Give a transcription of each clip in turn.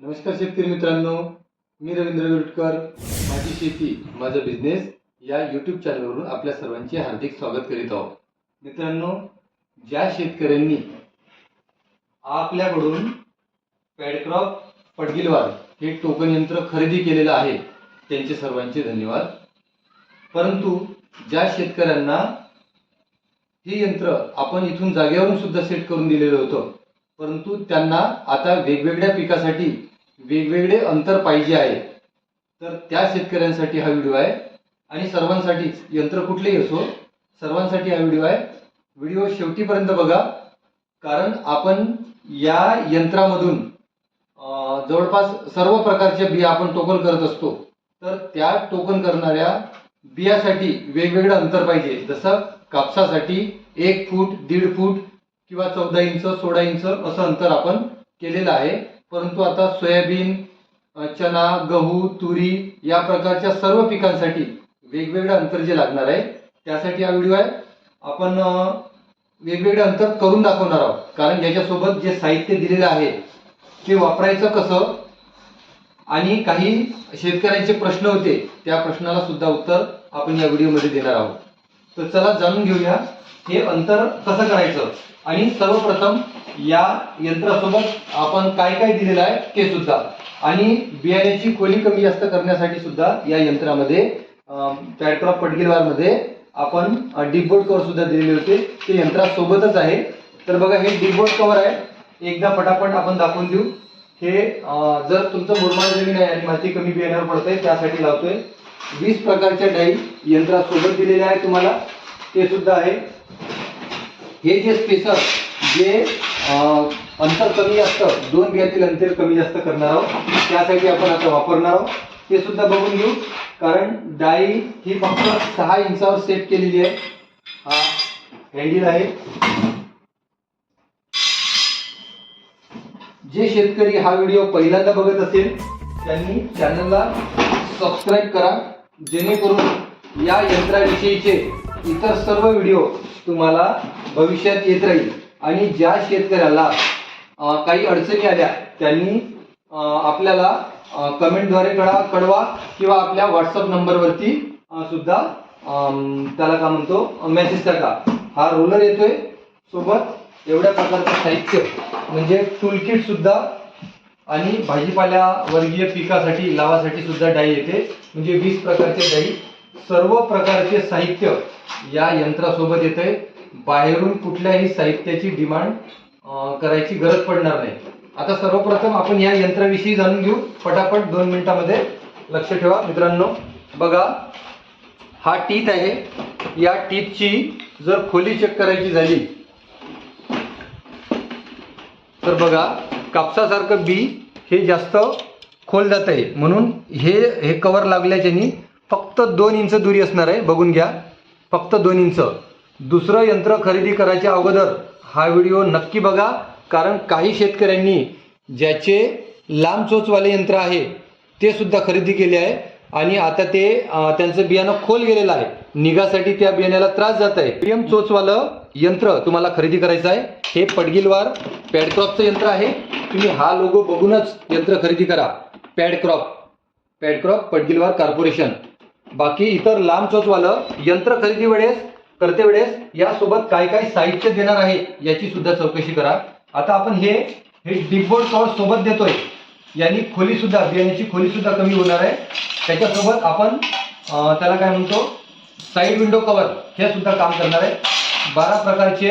नमस्कार शेतकरी मित्रांनो मी रवींद्र विरुटकर माझी शेती माझा बिझनेस या यूट्यूब चॅनलवरून आपल्या सर्वांचे हार्दिक स्वागत करीत आहोत. मित्रांनो ज्या शेतकऱ्यांनी आपल्याकडून पॅडक्रॉप पडगिलवार हे टोकन यंत्र खरेदी केलेलं आहे त्यांचे सर्वांचे धन्यवाद. परंतु ज्या शेतकऱ्यांना हे यंत्र आपण इथून जागेवरून सुद्धा सेट करून दिलेलं होतं परंतु त्यांना आता वेगवेगळ्या पिकासाठी वेगवेगळे अंतर पाहिजे आहे. तर त्या शेतकऱ्यांसाठी हा व्हिडिओ आहे. आणि सर्वांसाठीच यंत्र कुठलेही असो सर्वांसाठी हा व्हिडिओ आहे. व्हिडिओ शेवटीपर्यंत बघा. कारण आपण या यंत्रामधून जवळपास सर्व प्रकारच्या बिया आपण टोकन करत असतो. तर त्या टोकन करणाऱ्या बियासाठी वेगवेगळं अंतर पाहिजे. जसं कापसासाठी एक फूट दीड फूट किंवा चौदा इंच सोळा इंच असं अंतर आपण केलेलं आहे. परंतु आता सोयाबीन चना गहू तुरी या प्रकारच्या सर्व पिकांसाठी वेगवेगळं अंतर जे लागणार आहे त्यासाठी हा व्हिडिओ आहे. आपण वेगवेगळं वेगवेगळे अंतर करून दाखवणार आहोत. कारण याच्यासोबत जे साहित्य दिलेलं आहे ते वापरायचं कसं? आणि काही शेतकऱ्यांचे प्रश्न होते त्या प्रश्नाला सुद्धा उत्तर आपण या व्हिडिओमध्ये देणार आहोत. तर चला जाणून घेऊया. हे अंतर कसं करायचं? आणि सर्वप्रथम या यंत्रासोबत आपण काय काय दिलेलं आहे ते सुद्धा. आणि बियाण्याची खोली कमी जास्त करण्यासाठी सुद्धा या यंत्रामध्ये पॅडक्रॉप पडगिलवारमध्ये आपण डिपबोर्ड कव्हर सुद्धा दिलेले होते. ते यंत्रासोबतच आहे. तर बघा हे डिपबोर्ड कव्हर आहे. एकदा पटापट आपण दाखवून देऊ. हे जर तुमचं मुरमाड जमीन आहे आणि माती कमी बियाण्यावर पडतंय त्यासाठी लावतोय. वीस प्रकारच्या डाई यंत्रासोबत दिलेल्या आहे तुम्हाला. ते सुद्धा आहे. हे जे स्पेसर जे अंतर कमी जास्त दोन बियातील अंतर कमी जास्त करणार आहोत त्यासाठी आपण आता वापरणार आहोत. ते सुद्धा बघून घेऊ. कारण डाई ही फक्त सहा इंचावर सेट केलेली आहे. हा हँडील आहे. जे शेतकरी हा व्हिडिओ पहिल्यांदा बघत असेल त्यांनी चॅनलला सबस्क्राईब करा. जेणेकरून या यंत्राविषयीचे इतर सर्व व्हिडिओ तुम्हाला भविष्यात येत राहील. आणि ज्या शेतकऱ्याला काही अडचणी आल्या त्यांनी आपल्याला कमेंटद्वारे कळा कळवा किंवा आपल्या व्हॉट्सअप नंबरवरती सुद्धा त्याला काय म्हणतो मेसेज टाका. हा रोलर येतोय. सोबत एवढ्या प्रकारचं साहित्य म्हणजे टूलकिट सुद्धा आणि भाजीपाल्या वर्गीय पिकासाठी लावासाठी सुद्धा डाई येते. म्हणजे वीस प्रकारचे डाई सर्व प्रकारचे साहित्य या यंत्रासोबत येते बाहेरून कुठल्याही साहित्याची डिमांड करायची गरज पडणार नाही. आता सर्वप्रथम आपण या यंत्राविषयी जाणून घेऊ. पटापट दोन मिनिटामध्ये लक्ष ठेवा मित्रांनो. बघा हा टीथ आहे. या टीथची जर खोली चेक करायची झाली तर बघा कापसासारखं बी हे जास्त खोल जात आहे. म्हणून हे हे कवर लागल्याच्यानी फक्त दोन इंच दुरी असणार आहे बघून घ्या. फक्त दोन इंच. दुसरं यंत्र खरेदी करायच्या अगोदर हा व्हिडिओ नक्की बघा कारण काही शेतकऱ्यांनी ज्याचे लांब चोचवाले यंत्र आहे ते सुद्धा खरेदी केले आहे. आणि आता ते त्यांचं बियाणं खोल गेलेलं आहे. निघासाठी त्या बियाण्याला त्रास जात आहे. पीएम चोचवालं यंत्र तुम्हाला खरेदी करायचं आहे. हे पडगिलवार पॅडक्रॉपचं यंत्र आहे. तुम्ही हा लोगो बघूनच यंत्र खरेदी करा. पॅडक्रॉप पॅडक्रॉप पडगिलवार कॉर्पोरेशन. बाकी इतर लांब चोचवालं यंत्र खरेदी वेळेस करते वेळेस यासोबत काय काय साहित्य देणार आहे याची सुद्धा चौकशी करा. आता आपण हे हे डिपबोर्ड कव्हर सोबत देतोय. यांनी खोली सुद्धा बियाण्याची खोली सुद्धा कमी होणार आहे. त्याच्यासोबत आपण त्याला काय म्हणतो? साईड विंडो कवर हे सुद्धा काम करणार आहे. बारा प्रकारचे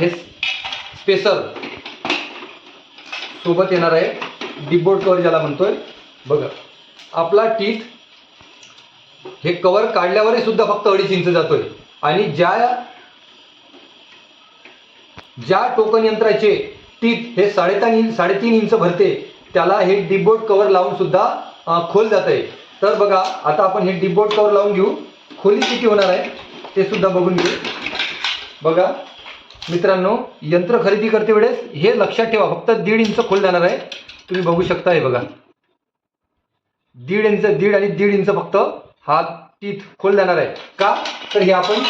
हे स्पेसर सोबत येणार आहे. डिपबोर्ड कव्हर ज्याला म्हणतोय. बघा आपला टीथ हे कव्हर काढल्यावरही सुद्धा फक्त अडीच इंच जातोय. आणि ज्या ज्या टोकन यंत्राचे टीप हे साडेतीन इंच साडेतीन इंच भरते त्याला हे डिपबोर्ड कव्हर लावून सुद्धा खोल जात आहे तर बघा आता आपण हे डिपबोर्ड कव्हर लावून घेऊ. खोली किती होणार आहे ते सुद्धा बघून घेऊ. बघा मित्रांनो यंत्र खरेदी करते वेळेस हे लक्षात ठेवा फक्त दीड इंच खोल जाणार आहे. तुम्ही बघू शकता हे बघा. दीड इंच दीड आणि दीड इंच फक्त हा टीथ खोल जाणार आहे. का? तर हे आपण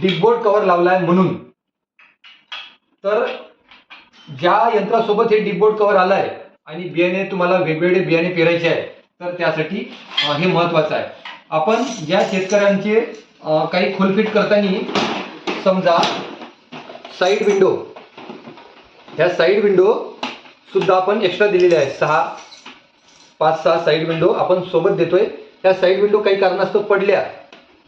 डिपबोर्ड कव्हर लावला आहे म्हणून. तर ज्या यंत्रासोबत हे डिपबोर्ड कव्हर आलं आहे आणि बियाणे तुम्हाला वेगवेगळे बियाणे पेरायचे आहे तर त्यासाठी हे महत्वाचं आहे. आपण ज्या शेतकऱ्यांचे काही खोलफीट करताना समजा साईड विंडो ह्या साईड विंडो सुद्धा आपण एक्स्ट्रा दिलेल्या आहेत. सहा पाच सहा साईड विंडो आपण सोबत देतोय. ह्या साईड विंडो काही कारणास्तव पडल्या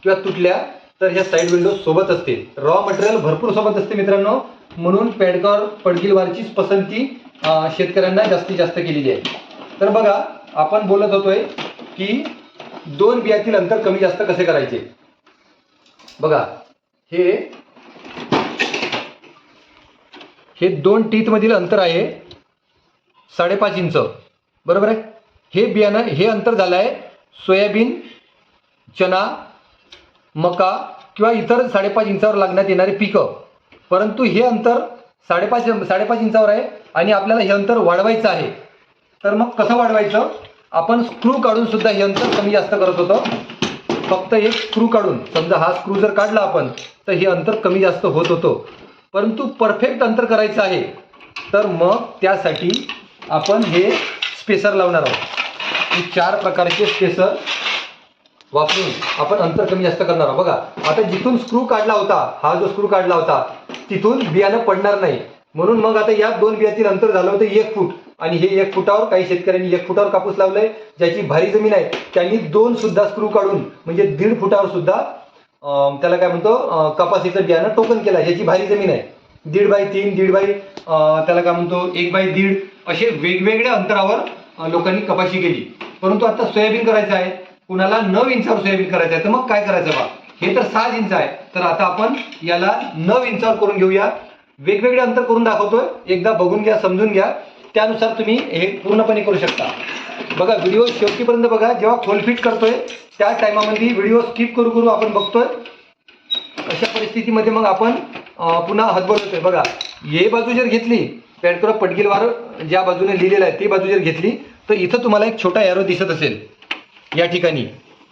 किंवा तुटल्या तर ह्या साईड विंडो सोबत असतील. रॉ मटेरियल भरपूर सोबत असते मित्रांनो. म्हणून पॅडकॉर पडगिलवारचीच पसंती शेतकऱ्यांना जास्तीत जास्त केलेली आहे. तर बघा आपण बोलत होतोय की दोन बियातील अंतर कमी जास्त कसे करायचे? बघा हे हे दोन टीत मधील अंतर आहे साडेपाच इंच. बरोबर आहे? हे बियाणं हे अंतर झालं आहे सोयाबीन चना मका किंवा इतर साडेपाच इंचावर लागण्यात येणारे पिकं. परंतु हे अंतर साडेपाच साडेपाच इंचावर आहे आणि आपल्याला हे अंतर वाढवायचं आहे. तर मग कसं वाढवायचं? आपण स्क्रू काढून सुद्धा हे अंतर कमी जास्त करत होतो. फक्त एक स्क्रू काढून. समजा हा स्क्रू जर काढला आपण तर हे अंतर कमी जास्त होत होतो. परंतु परफेक्ट अंतर करायचं आहे. तर मग त्यासाठी आपण हे स्पेसर लावणार आहोत. ही चार प्रकारचे स्पेसर वापरून आपण अंतर कमी जास्त करणार आहोत. बघा आता जिथून स्क्रू काढला होता हा जो स्क्रू काढला होता तिथून बियाणं पडणार नाही. म्हणून मग आता या दोन बियातील अंतर झालं होतं एक फूट. आणि हे एक फुटावर काही शेतकऱ्यांनी एक फुटावर कापूस लावलाय ज्याची भारी जमीन आहे. त्यांनी दोन सुद्धा स्क्रू काढून म्हणजे दीड फुटावर सुद्धा त्याला काय म्हणतो कपाशीचं कपासीचं बियाणं टोकन केलं ज्याची भारी जमीन आहे. दीड बाय तीन दीड बाय त्याला काय म्हणतो एक बाय दीड असे वेगवेगळ्या अंतरावर लोकांनी कपाशी केली. परंतु आता सोयाबीन करायचं आहे. कुणाला नऊ इंचावर सोयाबीन करायचं आहे तर मग काय करायचं बा? हे तर सहा इंच आहे. तर आता आपण याला नऊ इंचावर करून घेऊया. वेगवेगळे अंतर करून दाखवतोय. एकदा बघून घ्या समजून घ्या. त्यानुसार तुम्ही हे पूर्णपणे करू शकता. बघा व्हिडिओ शेवटीपर्यंत बघा. जेव्हा खोलफिट करतोय त्या टायमामध्ये व्हिडिओ स्किप करू करू आपण बघतोय. अशा परिस्थितीमध्ये मग आपण पुन्हा हतबल बघा हे बाजू जर घेतली पॅडक्रॉप पटगिलवार ज्या बाजूने लिहिलेलं आहे ती बाजू जर घेतली तर इथं तुम्हाला एक छोटा एरो दिसत असेल या ठिकाणी.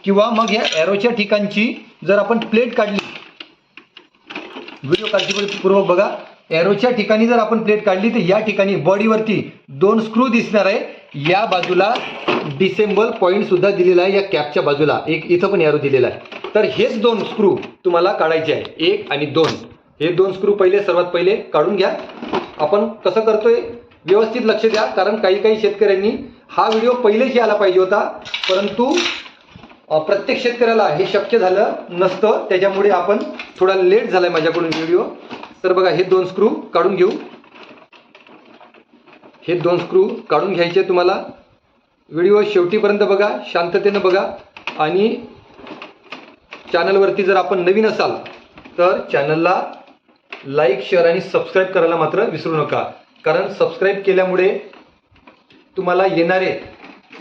किंवा मग या एरोच्या ठिकाणची जर आपण प्लेट काढली व्हिडिओ काळजीपूर्वक बघा. एरोच्या ठिकाणी जर आपण प्लेट काढली तर या ठिकाणी बॉडीवरती दोन स्क्रू दिसणार आहे. या बाजूला डिसेंबल पॉईंट सुद्धा दिलेला आहे या कॅपच्या बाजूला. एक इथं पण एरो दिलेला आहे. तर हेच दोन स्क्रू तुम्हाला काढायचे आहे. एक आणि दोन. हे दोन स्क्रू पहिले सर्वात पहिले काढून घ्या. आपण कसं करतोय? व्यवस्थित लक्ष द्या. कारण काही काही शेतकऱ्यांनी हा व्हिडिओ पहिलेच यायला पाहिजे होता परंतु प्रत्येक शेतकऱ्याला हे शक्य झालं नसतं त्याच्यामुळे आपण थोडा लेट झालाय माझ्याकडून व्हिडिओ. तर बघा हे दोन स्क्रू काढून घेऊ. हे दोन स्क्रू काढून घ्यायचे तुम्हाला. व्हिडिओ शेवटीपर्यंत बघा शांततेनं बघा. आणि चॅनलवरती जर आपण नवीन असाल तर चॅनलला लाईक शेअर आणि सबस्क्राईब करायला मात्र विसरू नका. कारण सबस्क्राईब केल्यामुळे तुम्हाला येणारे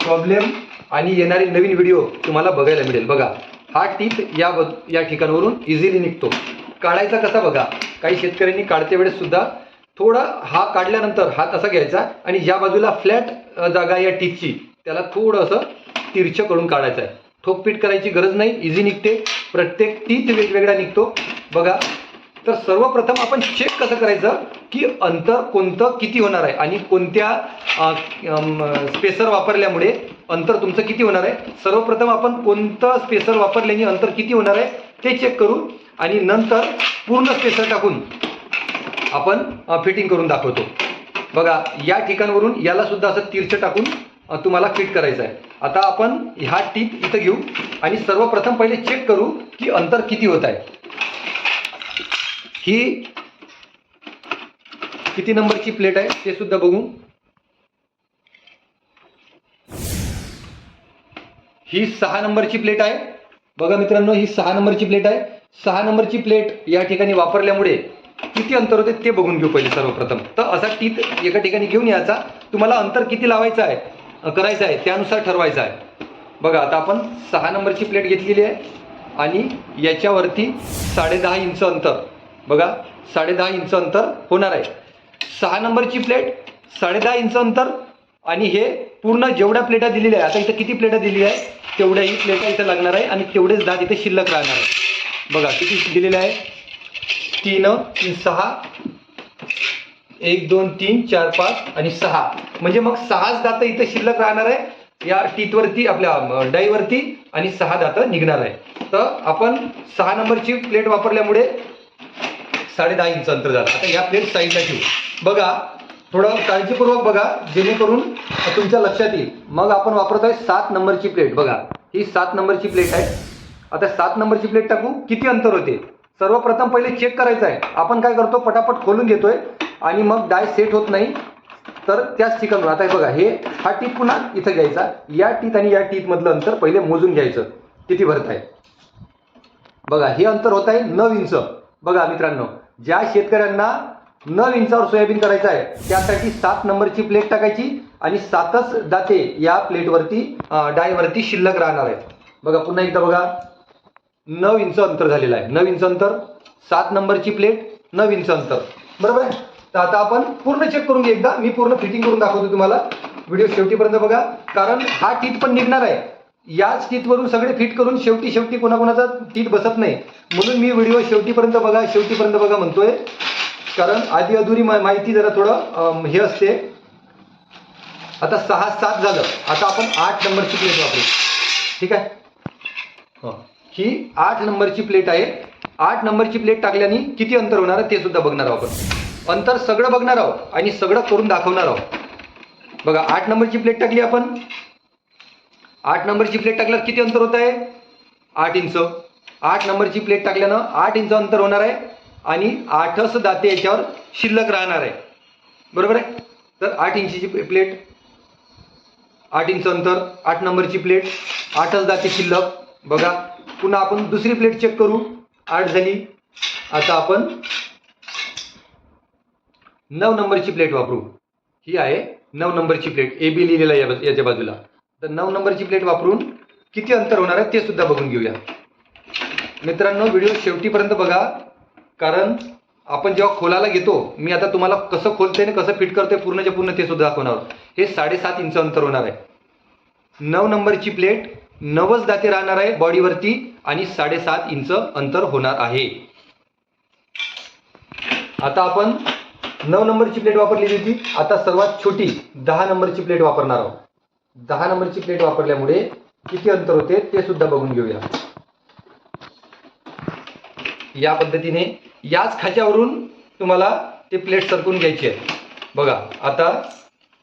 प्रॉब्लेम आणि येणारे नवीन व्हिडिओ तुम्हाला बघायला मिळेल. बघा हा टीप या ब- या ठिकाणावरून इझिली निघतो. काढायचा कसा बघा? काही शेतकऱ्यांनी काढते वेळेस सुद्धा थोडा हा काढल्यानंतर हात असा घ्यायचा आणि ज्या बाजूला फ्लॅट जागा या टीपची त्याला थोडं असं तिरछं करून काढायचं आहे ठोकपीट करायची गरज नाही इझी निघते. प्रत्येक टीप वेगवेगळा निघतो. बघा तर सर्वप्रथम आपण चेक कसं करायचं? की अंतर कोणतं किती होणार आहे? आणि कोणत्या स्पेसर वापरल्यामुळे अंतर तुमचं किती होणार आहे? सर्वप्रथम आपण कोणतं स्पेसर वापरल्याने अंतर किती होणार आहे ते चेक करू आणि नंतर पूर्ण स्पेसर टाकून आपण फिटिंग करून दाखवतो. बघा या ठिकाणवरून याला सुद्धा असं तीर्थ टाकून तुम्हाला फिट करायचं आहे. आता आपण ह्या टीप इथं घेऊ आणि सर्वप्रथम पहिले चेक करू की अंतर किती होत आहे. ही किती नंबरची प्लेट आहे ते सुद्धा बघू. ही सहा नंबरची प्लेट आहे. बघा मित्रांनो ही सहा नंबरची प्लेट आहे. सहा नंबरची प्लेट या ठिकाणी वापरल्यामुळे किती अंतर होते ते बघून घेऊ पहिले सर्वप्रथम. तर असा टीत एका ठिकाणी घेऊन यायचा. तुम्हाला अंतर किती लावायचं आहे करायचं आहे त्यानुसार ठरवायचं आहे. बघा आता आपण सहा नंबरची प्लेट घेतलेली आहे. आणि याच्यावरती साडेदहा इंच अंतर. बघा साडेदहा इंच अंतर होणार आहे. सहा नंबरची प्लेट साडेदहा इंच अंतर आणि हे पूर्ण जेवढ्या प्लेटा दिलेल्या आहे आता इथं किती प्लेटा दिली आहे? तेवढ्याही प्लेटा इथं लागणार आहे आणि तेवढेच दहा तिथे शिल्लक राहणार आहे. बघा किती दिलेले आहे? तीन तीन सहा एक दोन तीन चार पाच आणि सहा. म्हणजे मग सहाच दातं इथं शिल्लक राहणार आहे या टीतवरती आपल्या डाईवरती आणि सहा दातं निघणार आहे. तर आपण सहा नंबरची प्लेट वापरल्यामुळे साडे दहा इंच अंतर झालं. आता या प्लेट साईडला ठेवू. बघा थोडं काळजीपूर्वक बघा जेणेकरून तुमच्या लक्षात येईल. मग आपण वापरतोय सात नंबरची प्लेट बघा ही सात नंबरची प्लेट आहे. आता सात नंबरची प्लेट टाकू. किती अंतर होते? सर्वप्रथम पहिले चेक करायचं आहे. आपण काय करतो? पटापट खोलून घेतोय. आणि मग डाय सेट होत नाही. तर त्याच ठिकाणून आता हे बघा हे हा टीप पुन्हा इथं घ्यायचा. या टीत आणि या टीत मधलं अंतर पहिले मोजून घ्यायचं. किती भरत आहे? बघा हे अंतर होत आहे नऊ इंच. बघा मित्रांनो ज्या शेतकऱ्यांना नऊ इंचावर सोयाबीन करायचं आहे त्यासाठी सात नंबरची प्लेट टाकायची आणि सातच दाते या प्लेटवरती डायवरती शिल्लक राहणार आहे बघा पुन्हा एकदा बघा. नऊ इंच अंतर झालेलं आहे. नऊ इंच अंतर सात नंबरची प्लेट नऊ इंच अंतर. बरोबर आहे? तर आता आपण पूर्ण चेक करून घे एकदा. मी पूर्ण फिटिंग करून दाखवतो तुम्हाला. व्हिडिओ शेवटीपर्यंत बघा. कारण हा टीत पण निघणार आहे. याच टीतवरून सगळे फिट करून शेवटी शेवटी कोणाकोणाचा तीट बसत नाही. म्हणून मी व्हिडिओ शेवटीपर्यंत बघा शेवटीपर्यंत बघा म्हणतोय. कारण आधी अधुरी माहिती जरा थोडं हे असते. आता सहा सात झालं. आता आपण आठ नंबरची प्लेट वापरू. ठीक आहे? हो. ही. आठ नंबरची प्लेट आहे. आठ नंबरची प्लेट टाकल्याने किती अंतर होणार आहे ते सुद्धा बघणार आहोत आपण. अंतर सगळं बघणार आहोत आणि सगळं करून दाखवणार आहोत. बघा आठ नंबरची प्लेट टाकली आपण. आठ नंबरची प्लेट टाकल्यावर किती अंतर होत आहे? आठ इंच. आठ नंबरची प्लेट टाकल्यानं आठ इंच अंतर होणार आहे आणि आठच दाते याच्यावर शिल्लक राहणार आहे. बरोबर आहे? तर आठ इंचीची प्लेट आठ इंच अंतर आठ नंबरची प्लेट आठच दाते शिल्लक. बघा पुन्हा आपण दुसरी प्लेट चेक करू. आठ झाली. आता आपण नऊ नंबरची प्लेट वापरू. ही आहे नऊ नंबरची प्लेट ए बी लिहिलेला या याच्या बाजूला. तर नऊ नंबरची प्लेट वापरून किती अंतर होणार आहे ते सुद्धा बघून घेऊया. मित्रांनो व्हिडिओ शेवटीपर्यंत बघा कारण आपण जेव्हा खोलायला घेतो मी आता तुम्हाला कसं खोलते आणि कसं फिट करते पूर्णच्या पूर्ण ते सुद्धा दाखवणार हे साडेसात इंच अंतर होणार आहे. नऊ नंबरची प्लेट नवच दाते राहणार आहे बॉडीवरती आणि साडेसात इंच अंतर होणार आहे. आता आपण नऊ नंबरची प्लेट वापरलेली होती. आता सर्वात छोटी दहा नंबरची प्लेट वापरणार आहोत. दहा नंबरची प्लेट वापरल्यामुळे किती अंतर होते ते सुद्धा बघून घेऊया. या पद्धतीने याच खाच्यावरून तुम्हाला ते प्लेट सरकून घ्यायची आहे. बघा आता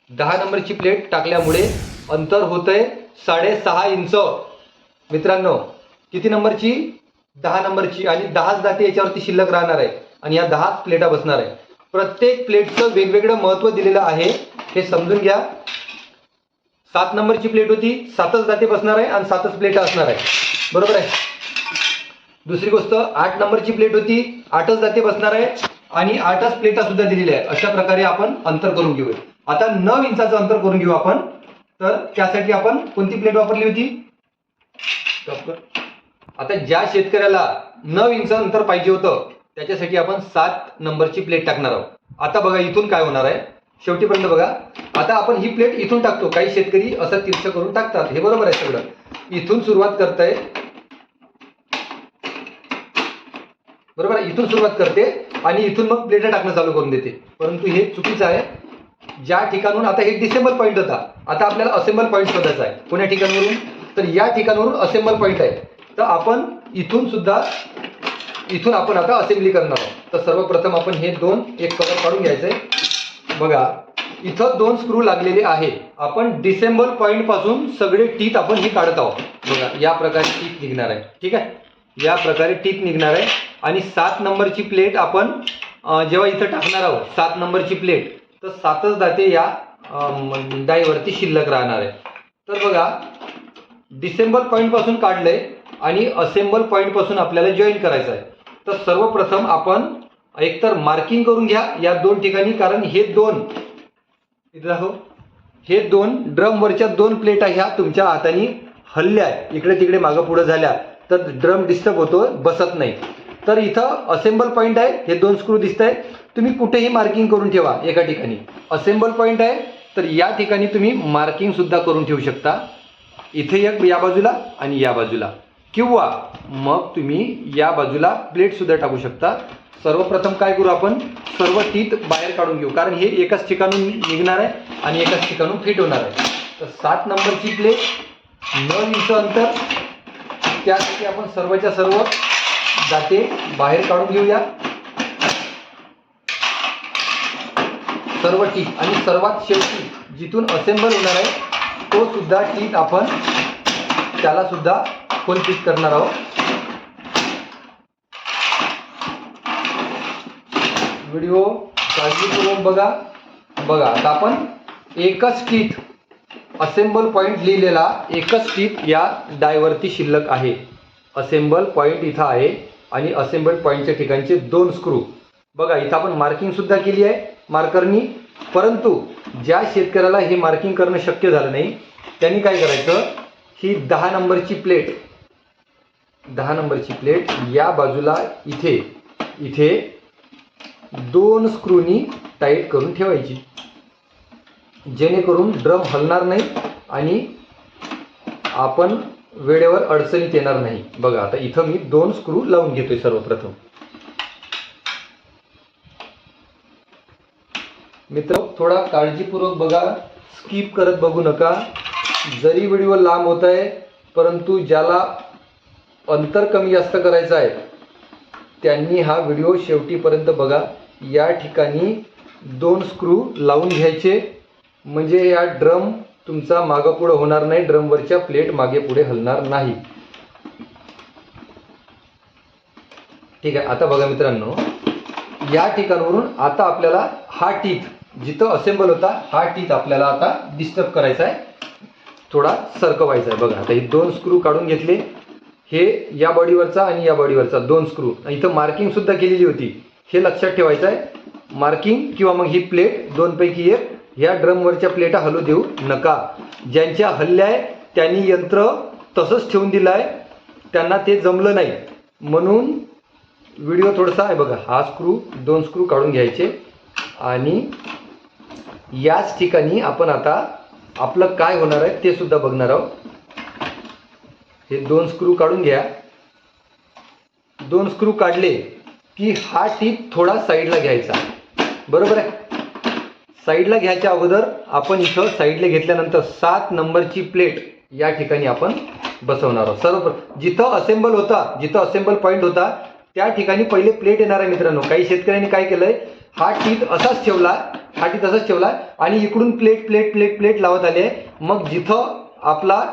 दहा नंबरची प्लेट टाकल्यामुळे अंतर होतंय साडेसहा इंच. मित्रांनो किती नंबरची? दहा नंबरची आणि दहाच दाते याच्यावरती शिल्लक राहणार आहे आणि या दहाच प्लेटा बसणार आहे. प्रत्येक प्लेटचं वेगवेगळं महत्त्व दिलेलं आहे हे समजून घ्या. सात नंबरची प्लेट होती. सातच दाते बसणार आहे आणि सातच प्लेटा असणार आहे. बरोबर आहे? दुसरी गोष्ट आठ नंबरची प्लेट होती. आठच दाते बसणार आहे आणि आठच प्लेटा सुद्धा दिलेल्या आहे. अशा प्रकारे आपण अंतर करून घेऊया. आता नऊ इंचाचं अंतर करून घेऊ आपण. तर त्यासाठी आपण कोणती प्लेट वापरली होती? आता ज्या शेतकऱ्याला नऊ इंच अंतर पाहिजे होतं त्याच्यासाठी आपण सात नंबरची प्लेट टाकणार आहोत. आता बघा इथून काय होणार आहे. शेवटीपर्यंत बघा. आता आपण ही प्लेट इथून टाकतो. काही शेतकरी असं तीर्थ करून टाकतात. हे बरोबर आहे सगळं. इथून सुरुवात करताय. बरोबर आहे? इथून सुरुवात करते आणि इथून मग प्लेट टाकणं चालू करून देते. परंतु हे चुकीचं आहे. ज्या ठिकाणून आता हे डिसेंबल पॉईंट होता. आता आपल्याला असेंबल पॉईंट शोधायचा आहे. कोण्या ठिकाणावरून? तर या ठिकाणावरून असेंबल पॉईंट आहे. तर आपण इथून सुद्धा इथून आपण आता असेंब्ली करणार आहोत. तर सर्वप्रथम आपण हे दोन एक कवर काढून घ्यायचं आहे बघा इथं दोन स्क्रू लागलेले आहे आपण डिसेंबर पॉईंटपासून सगळे टीथ आपण हे काढत आहोत. बघा या प्रकारे टीथ निघणार आहे. ठीक आहे? या प्रकारे टीथ निघणार आहे. आणि सात नंबरची प्लेट आपण जेव्हा इथं टाकणार आहोत सात नंबरची प्लेट तर सातच दाते या अं, डायवरती शिल्लक राहणार आहे. तर बघा डिसेंबर पॉईंटपासून काढलं काढलंय आणि असेंबल पॉईंटपासून आपल्याला जॉईन करायचं आहे. तर सर्वप्रथम आपण एकतर मार्किंग करून घ्या या दोन ठिकाणी कारण हे दोन इथे दाखव. हे दोन ड्रमवरच्या दोन प्लेटा ह्या तुमच्या हाताने हल्ल्या इकडे तिकडे मागं पुढं झाल्या तर ड्रम डिस्टर्ब होतो बसत नाही. तर इथं असेंबल पॉईंट आहे हे दोन स्क्रू दिसत आहे तुम्ही कुठेही मार्किंग करून ठेवा एका ठिकाणी. असेंबल पॉईंट आहे तर या ठिकाणी तुम्ही मार्किंग सुद्धा करून ठेवू शकता. इथे एक या बाजूला आणि या बाजूला. किंवा मग तुम्ही या बाजूला प्लेट सुद्धा टाकू शकता. सर्वप्रथम काय करू आपण? सर्व टीत बाहेर काढून घेऊ. कारण हे एकाच ठिकाणून निघणार आहे आणि एकाच ठिकाणून फिट होणार आहे. तर सात नंबरची प्लेट नऊ इंच अंतर. त्यासाठी आपण सर्वच्या सर्व जाते बाहेर काढून घेऊया. सर्व टीप आणि सर्वात शेवटी जिथून असेंबल होणार आहे तो सुद्धा टीप आपण त्याला सुद्धा फुल फिट करणार आहोत? व्हिडिओ काळजीपूर्वक बघा. बघा आता आपण एकच टीथ असेंबल पॉईंट लिहिलेला एकच टीथ या डायवरती शिल्लक आहे. असेंबल पॉईंट इथं आहे आणि असेंबल पॉईंटच्या ठिकाणचे दोन स्क्रू बघा इथं आपण मार्किंगसुद्धा केली आहे मार्करनी परंतु ज्या शेतकऱ्याला हे मार्किंग करणं शक्य झालं नाही त्यांनी काय करायचं? ही दहा नंबरची प्लेट दहा नंबरची प्लेट या बाजूला इथे इथे दोन स्क्रूनी टाईट करून ठेवायची. जेणेकरून ड्रम हलणार नाही आणि आपण वेळेवर अडचणीत येणार नाही. बघा आता इथं मी दोन स्क्रू लावून घेतोय सर्वप्रथम. मित्र थोडा काळजीपूर्वक बघा. स्किप करत बघू नका. जरी व्हिडिओ लांब होत आहे परंतु ज्याला अंतर कमी जास्त करायचं आहे त्यांनी हा व्हिडिओ शेवटीपर्यंत बघा. या ठिकाणी दोन स्क्रू लावून घ्यायचे. म्हणजे या ड्रम तुमचा मागंपुढं होणार नाही ड्रमवरच्या प्लेट मागे पुढे हलणार नाही. ठीक आहे आता बघा मित्रांनो. या ठिकाणावरून आता आपल्याला हा टीथ जिथं असेंबल होता हा टीथ आपल्याला आता डिस्टर्ब करायचा आहे. थोडा सरकवायचा आहे. बघा आता हे दोन स्क्रू काढून घेतले. हे या बॉडीवरचा आणि या बॉडीवरचा दोन स्क्रू इथं मार्किंग सुद्धा केलेली होती. हे लक्षात ठेवायचं आहे. मार्किंग किंवा मग ही प्लेट दोनपैकी एक ह्या ड्रमवरच्या प्लेटा हलू देऊ नका. ज्यांच्या हल्ल्या आहे त्यांनी यंत्र तसंच ठेवून दिलं आहे त्यांना ते जमलं नाही. म्हणून व्हिडिओ थोडासा आहे बघा हा स्क्रू दोन स्क्रू काढून घ्यायचे. आणि याच ठिकाणी आपण आता आपलं काय होणार आहे ते सुद्धा बघणार आहोत. हे दोन स्क्रू काढून घ्या. दोन स्क्रू काढले की हा टीप थोडा साईडला घ्यायचा. बरोबर आहे? साईडला घ्यायच्या अगोदर आपण इथं साईडला घेतल्यानंतर सात नंबरची प्लेट या ठिकाणी आपण बसवणार आहोत. सर्व जिथं असेंबल होता जिथं असेंबल पॉईंट होता त्या ठिकाणी पहिले प्लेट येणार आहे मित्रांनो. काही शेतकऱ्यांनी काय केलंय? हा टीत असाच ठेवला हा टीत असाच ठेवला आणि इकडून प्लेट प्लेट प्लेट प्लेट लावत आले. मग जिथं आपला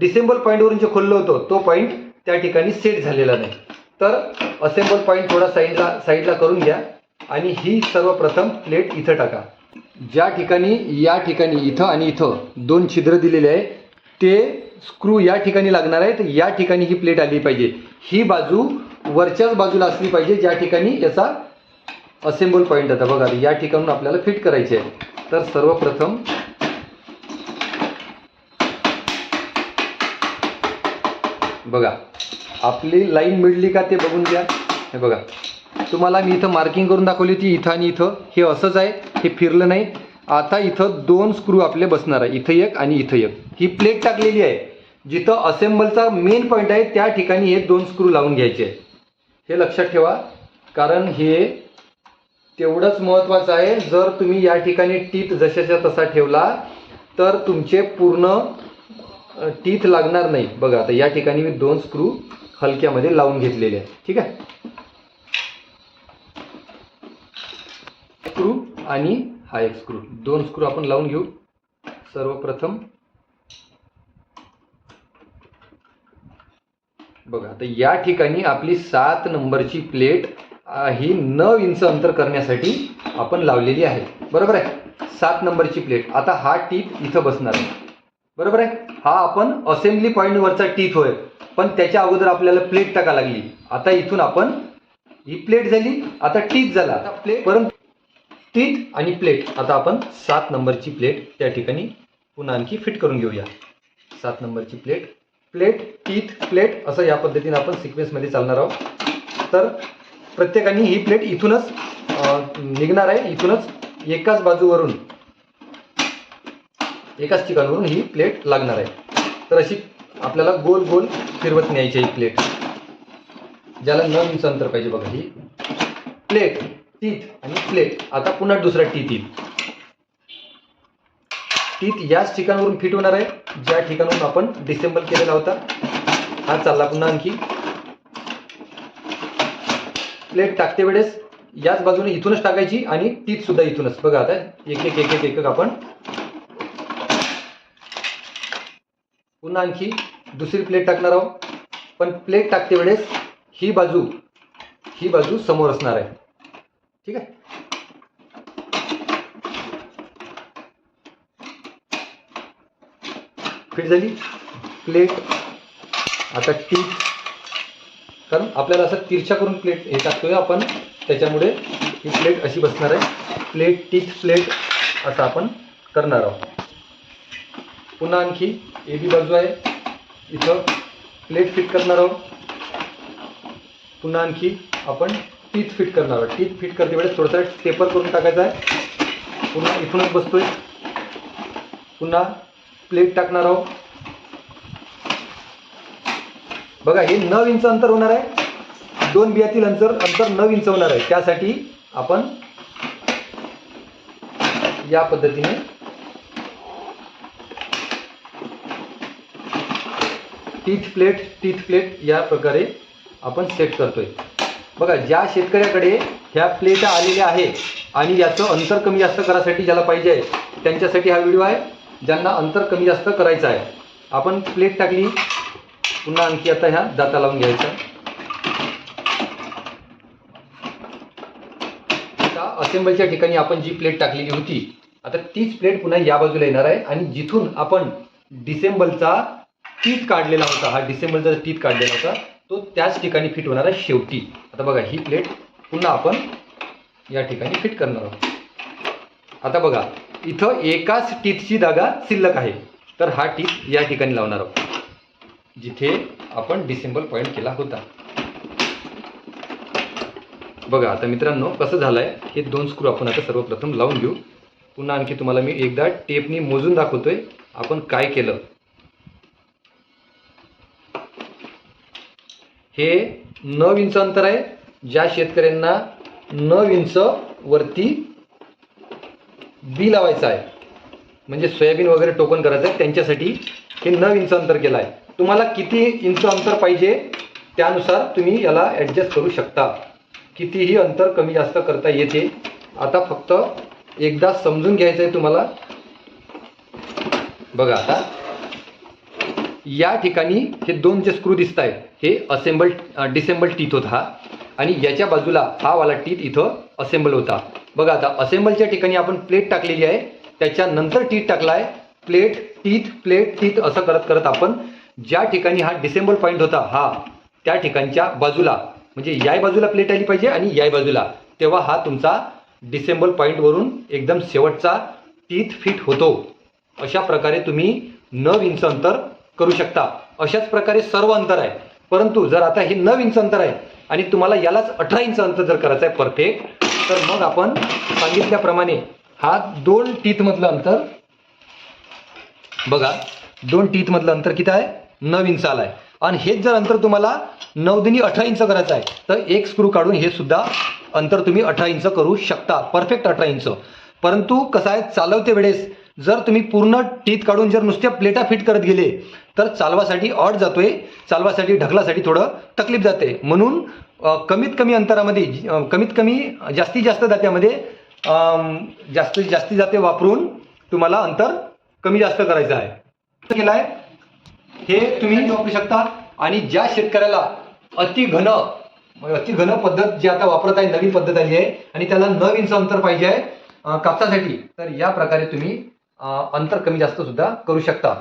डिसेंबल पॉईंटवरून जे खोललं होतं तो पॉईंट त्या ठिकाणी सेट झालेला नाही. तर असेंबल पॉईंट थोडा साईडला साईडला करून घ्या. आणि ही सर्वप्रथम प्लेट इथं टाका. ज्या ठिकाणी या ठिकाणी इथं आणि इथं दोन छिद्र दिलेले आहे ते स्क्रू या ठिकाणी लागणार आहे तर या ठिकाणी ही प्लेट आली पाहिजे. ही बाजू वरच्याच बाजूला असली पाहिजे ज्या ठिकाणी याचा असेंबल पॉईंट आता बघा या ठिकाणून आपल्याला फिट करायचे आहे तर सर्वप्रथम बघा आपली लाईन मिळली का ते बघून घ्या. हे बघा. तुम्हाला मी इथं मार्किंग करून दाखवली होती इथं आणि इथं. हे असंच आहे हे फिरलं नाही. आता इथं दोन स्क्रू आपले बसणार आहे. इथं एक आणि इथं एक. ही प्लेट टाकलेली आहे. जिथं असेंबलचा मेन पॉईंट आहे त्या ठिकाणी हे दोन स्क्रू लावून घ्यायचे आहे. हे लक्षात ठेवा कारण हे तेवढंच महत्त्वाचं आहे. जर तुम्ही या ठिकाणी टीथ जशाच्या तसा ठेवला तर तुमचे पूर्ण टीथ लागणार नाही. बघा आता या ठिकाणी मी दोन स्क्रू हलक्यामध्ये लावून घेतलेले आहेत. ठीक आहे? स्क्रू आणि हा एक स्क्रू. दोन स्क्रू आपण लावून घेऊ. सर्वप्रथम बघा आता या ठिकाणी आपली सात नंबरची प्लेट ही नऊ इंच अंतर करण्यासाठी आपण लावलेली आहे. बरोबर आहे? सात नंबरची प्लेट. आता हा टीप इथं बसणार आहे. बरोबर आहे? हा आपण असेंब्ली पॉईंटवरचा टीथ होय. पण त्याच्या अगोदर आपल्याला प्लेट टाका लागली. आता इथून आपण ही प्लेट झाली आता टीथ झाला. प्लेट परंतु टीथ आणि प्लेट आता आपण सात नंबरची प्लेट त्या ठिकाणी पुन्हा आणखी फिट करून घेऊया. सात नंबरची प्लेट प्लेट टीथ प्लेट असं या पद्धतीने आपण सिक्वेन्समध्ये चालणार आहोत. तर प्रत्येकाने ही प्लेट इथूनच निघणार आहे. इथूनच एकाच बाजूवरून एकाच ठिकाणावरून ही प्लेट लागणार आहे. तर अशी आपल्याला गोल गोल फिरवत न्यायची ही प्लेट ज्याला नऊ इंच अंतर पाहिजे बघा ही. प्लेट टीथ आणि प्लेट आता पुन्हा दुसरा टीथ येईल. टीथ याच ठिकाणावरून फिट होणार आहे ज्या ठिकाणावरून आपण डिसेंबल केलेला होता. हा चालला पुन्हा आणखी. प्लेट टाकते वेळेस याच बाजूने इथूनच टाकायची आणि टीथ सुद्धा इथूनच. बघा आता एक एक एक एक एक आपण पुन्हा आणखी दुसरी प्लेट टाकणार आहोत. पण प्लेट टाकते वेळेस ही बाजू ही बाजू समोर असणार आहे. ठीक आहे? फिट झाली? प्लेट आता टीप कारण आपल्याला असं तिरछा करून प्लेट हे टाकतोय आपण त्याच्यामुळे ही प्लेट अशी बसणार आहे. प्लेट टीथ प्लेट असं आपण करणार आहोत. पुन्हा आणखी ए बी बाजू आहे. इथं प्लेट फिट करणार आहोत. पुन्हा आणखी आपण टीथ फिट करणार आहोत. टीथ फिट करते वेळेस थोडंसं टेपर करून टाकायचा आहे. पुन्हा इथूनच बसतोय. पुन्हा प्लेट टाकणार आहोत. बघा हे नऊ इंच अंतर होणार आहे. दोन बियातील अंतर अंतर नऊ इंच होणार आहे. त्यासाठी आपण या पद्धतीने टीथ प्लेट टीथ प्लेट या प्रकारे आपण सेट करतोय. बघा ज्या शेतकऱ्याकडे ह्या प्लेट आलेल्या आहे आणि याचं अंतर कमी जास्त करायसाठी ज्याला पाहिजे आहे त्यांच्यासाठी हा व्हिडिओ आहे. ज्यांना अंतर कमी जास्त करायचं आहे. आपण प्लेट टाकली पुन्हा आणखी आता ह्या दाता लावून घ्यायचा. आता असेंबलच्या ठिकाणी आपण जी प्लेट टाकलेली होती आता तीच प्लेट पुन्हा या बाजूला येणार आहे आणि जिथून आपण डिसेंबलचा टीथ काढलेला होता. हा डिसेंबरचा टीथ काढलेला होता तो त्याच ठिकाणी फिट होणार आहे शेवटी. आता बघा ही प्लेट पुन्हा आपण या ठिकाणी फिट करणार आहोत. आता बघा इथं एकाच टीथची जागा शिल्लक आहे. तर हा टीथ या ठिकाणी लावणार आहोत. जिथे आपण डिसेंबल पॉईंट केला होता. बघा आता मित्रांनो कसं झालं आहे हे दोन स्क्रू आपण आता सर्वप्रथम लावून घेऊ. पुन्हा आणखी तुम्हाला मी एकदा टेपनी मोजून दाखवतोय आपण काय केलं. हे नऊ इंच अंतर आहे. ज्या शेतकऱ्यांना नऊ इंच वरती बी लावायचं आहे. म्हणजे सोयाबीन वगैरे टोकन करायचं आहे. त्यांच्यासाठी हे नऊ इंच अंतर केलं आहे. तुम्हाला किती इंच अंतर पाहिजे त्यानुसार तुम्ही याला ॲडजस्ट करू शकता. कितीही अंतर कमी जास्त करता येते. आता फक्त एकदा समजून घ्यायचं आहे तुम्हाला. बघा आता. या ठिकाणी हे दोन जे स्क्रू दिसत आहेत हे असेंबल डिसेंबल टीथ होता हा. आणि याच्या बाजूला हा वाला टीथ इथं असेंबल होता. बघा आता असेंबलच्या ठिकाणी आपण प्लेट टाकलेली आहे त्याच्यानंतर टीथ टाकला आहे प्लेट टीथ प्लेट टीथ असं करत करत आपण ज्या ठिकाणी हा डिसेंबल पॉईंट होता हा त्या ठिकाणच्या बाजूला म्हणजे याही बाजूला प्लेट आली पाहिजे आणि याही बाजूला तेव्हा हा तुमचा डिसेंबल पॉईंटवरून एकदम शेवटचा टीथ फिट होतो. अशा प्रकारे तुम्ही नव इंच अंतर करू शकता. अशाच प्रकारे सर्व अंतर आहे. परंतु जर आता हे नऊ इंच अंतर आहे आणि तुम्हाला यालाच अठरा इंच अंतर जर करायचं आहे परफेक्ट तर मग आपण सांगितल्याप्रमाणे हा दोन टीथमधलं अंतर बघा दोन टीथमधलं अंतर किती आहे? नऊ इंच आलं आहे. आणि हेच जर अंतर तुम्हाला नऊ अठरा इंच करायचं आहे तर एक स्क्रू काढून हे सुद्धा अंतर तुम्ही अठरा इंच करू शकता. परफेक्ट अठरा इंच. परंतु कसं आहे चालवते वेळेस जर तुम्ही पूर्ण टीत काढून जर नुसत्या प्लेटा फिट करत गेले तर चालवासाठी अड जातोय चालवासाठी ढकलासाठी थोडं तकलीफ जाते. म्हणून कमीत कमी अंतरामध्ये कमीत कमी जास्तीत जास्त दात्यामध्ये जास्तीत जास्ती जाते वापरून तुम्हाला अंतर कमी जास्त करायचं आहे. केलं आहे? हे तुम्ही वापरू शकता. आणि ज्या शेतकऱ्याला अति घन अति घन पद्धत जी आता वापरत आहे नवीन पद्धत आली आहे आणि त्याला नऊ इंच अंतर पाहिजे आहे कापसासाठी. तर या प्रकारे तुम्ही अंतर कमी जास्त सुद्धा करू शकता.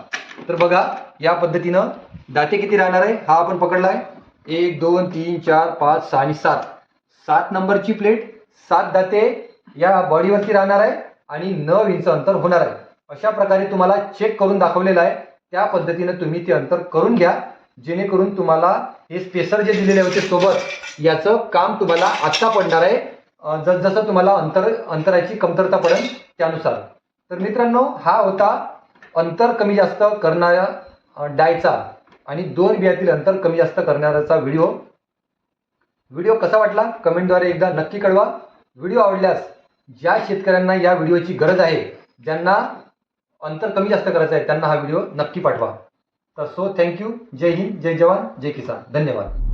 तर बघा या पद्धतीनं दाते किती राहणार आहे? हा आपण पकडला आहे. एक दोन तीन चार पाच सहा आणि सात. सात नंबरची प्लेट सात दाते या बॉडीवरती राहणार आहे आणि नऊ इंच अंतर होणार आहे. अशा प्रकारे तुम्हाला चेक करून दाखवलेलं आहे. त्या पद्धतीनं तुम्ही ते अंतर करून घ्या. जेणेकरून तुम्हाला हे स्पेसर जे दिलेले होते सोबत याचं काम तुम्हाला आत्ता पडणार आहे. जसजसं तुम्हाला अंतर अंतराची कमतरता पडेल त्यानुसार. तर मित्रांनो हा होता अंतर कमी जास्त करणाऱ्या डायचा आणि दोन बियातील अंतर कमी जास्त करणाऱ्याचा व्हिडिओ. व्हिडिओ कसा वाटला? कमेंटद्वारे एकदा नक्की कळवा. व्हिडिओ आवडल्यास ज्या शेतकऱ्यांना या व्हिडिओची गरज आहे ज्यांना अंतर कमी जास्त करायचं आहे त्यांना हा व्हिडिओ नक्की पाठवा. तर सो थँक्यू. जय हिंद जय जवान जय किसान. धन्यवाद.